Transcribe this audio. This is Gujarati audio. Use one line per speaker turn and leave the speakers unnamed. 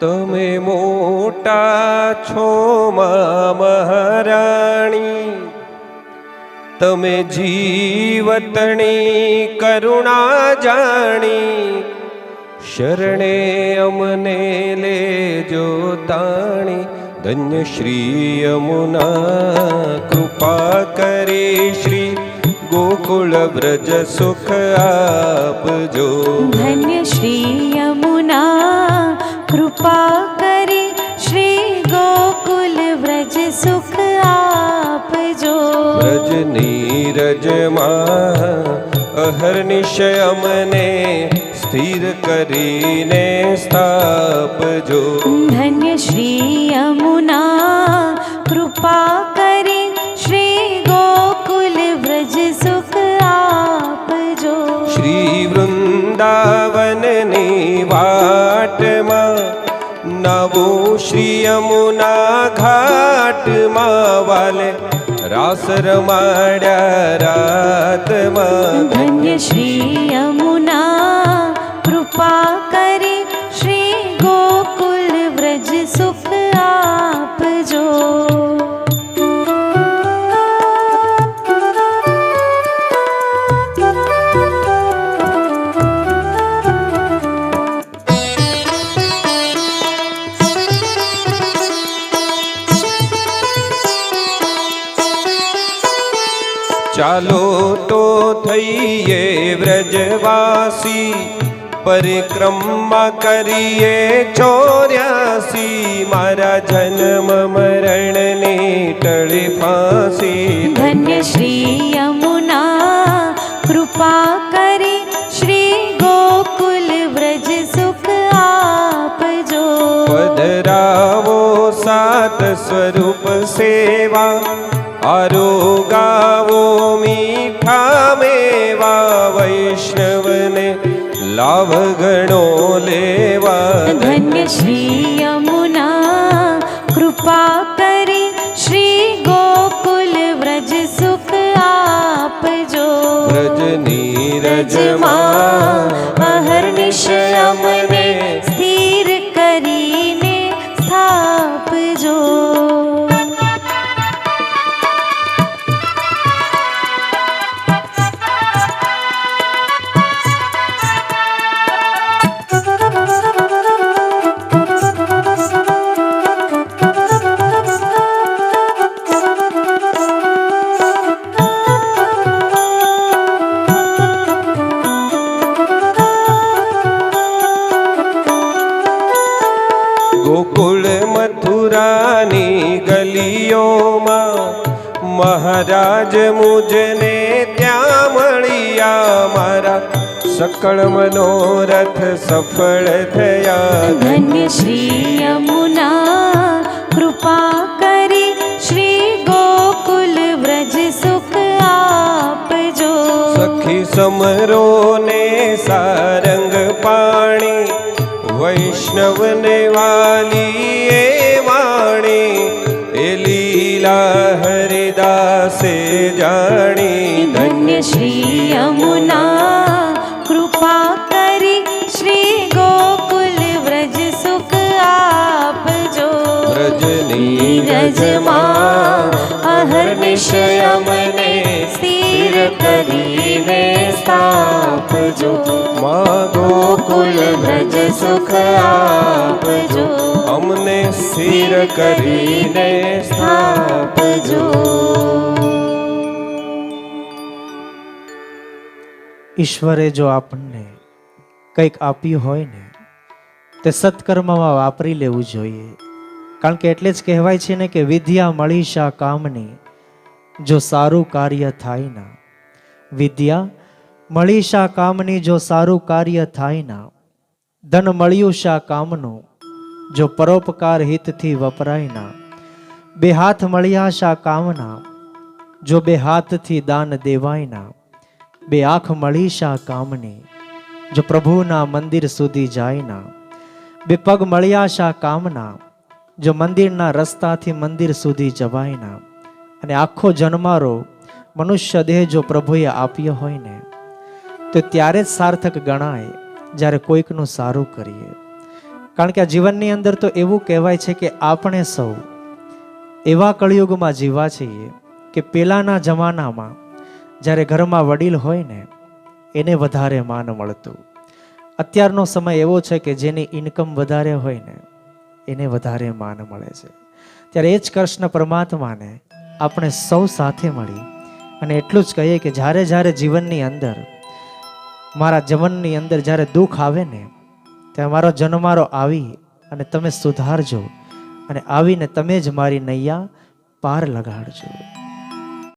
તમે મોટા છો મહારાણી. તમે જીવતણી કરુણા જાણી. શરણે અમને લેજો તાણી. ધન્ય શ્રી યમુના કૃપા કરી શ્રી. ગોકુળ વ્રજ સુખ આપજો.
ધન્ય શ્રી યમુના કૃપા કરી શ્રી ગોકુલ વ્રજ સુખ આપજો.
વ્રજ નીરજમાં અહર્નિશય અમને સ્થિર કરીને સ્થાપજો.
ધન્ય શ્રી યમુના કૃપા કરી શ્રી ગોકુલ વ્રજ સુખ આપજો.
શ્રી વૃંદાવનની યમુના ઘાટમાં વાલે રાસ રમાડ્યા રાતમાં
ધન્ય શ્રી યમુના કૃપા
ચાલો તો થઈએ વ્રજવાસી પરિક્રમા કરીએ ચોર્યાસી. મારા જન્મ મરણની ટળી ફાંસી.
ધન્ય શ્રી યમુના કૃપા કરી શ્રી ગોકુલ વ્રજ સુખ આપજો.
પધરાવો સાત સ્વરૂપ સેવા આરોગાવો મીઠા મેવા વૈષ્ણવને લાભ ગણો લેવા
ધન્ય શ્રી યમુના
ગોકુળ મથુરાની ગલીઓમાં મહારાજ મુજને ત્યાં મળ્યા મારા સકળ મનોરથ સફળ થયા
ધન્ય શ્રી યમુના કૃપા કરી શ્રી ગોકુલ વ્રજ સુખ આપજો.
સખી સમરો ને સારંગ વૈષ્ણવને વાલી એ વાણી એ લીલા હરિદાસે જાણી
ધન્ય શ્રી યમુના કૃપા કરી શ્રી ગોકુલ વ્રજ સુખ આપજો.
વ્રજની
નીરજમાં અહર્નિશય મને સ્થિર કરીને સ્થાપજો
માગો
કુલ વ્રજ સુખ આપજો
અમને સ્થિર કરીને
સ્થાપજો
ઈશ્વરે જો આપણને કંઈક આપ્યું હોય ને તે સત્કર્મમાં વાપરી લેવું જોઈએ. કારણ કે એટલે જ કહેવાય છે ને કે વિદ્યા મળી શા કામની જો સારું કાર્ય થાય ના. વિદ્યા, મળી શા કામની જો સારું કાર્ય થાય ના? ધન મળ્યું શા કામનું, જો પરોપકાર હિતથી વપરાય ના? બે હાથ મળ્યા શા કામના, જો બે હાથથી દાન દેવાય ના? બે આંખ મળી શા કામની, જો પ્રભુના મંદિર સુધી જાય ના? બે પગ મળ્યા શા કામના, જો મંદિરના રસ્તાથી મંદિર સુધી જવાય ના? અને આખો જન્મારો મનુષ્ય દેહ જો પ્રભુએ આપ્યો હોય ને, તો ત્યારે જ સાર્થક ગણાય જ્યારે કોઈકનું સારું કરીએ. કારણ કે આ જીવનની અંદર તો એવું કહેવાય છે કે આપણે સૌ એવા કળિયુગમાં જીવા છીએ કે પેલાના જમાનામાં જ્યારે ઘરમાં વડીલ હોય ને, એને વધારે માન મળતું. અત્યારનો સમય એવો છે કે જેની ઇન્કમ વધારે હોય ને, એને વધારે માન મળે છે. ત્યારે એ જ કૃષ્ણ પરમાત્માને આપણે સૌ સાથે મળી અને એટલું જ કહીએ કે જ્યારે જ્યારે જીવનની અંદર, મારા જીવનની અંદર જ્યારે દુઃખ આવે ને, ત્યારે મારો જન્મારો આવી અને તમે સુધારજો અને આવીને તમે જ મારી નૈયા પાર લગાડજો.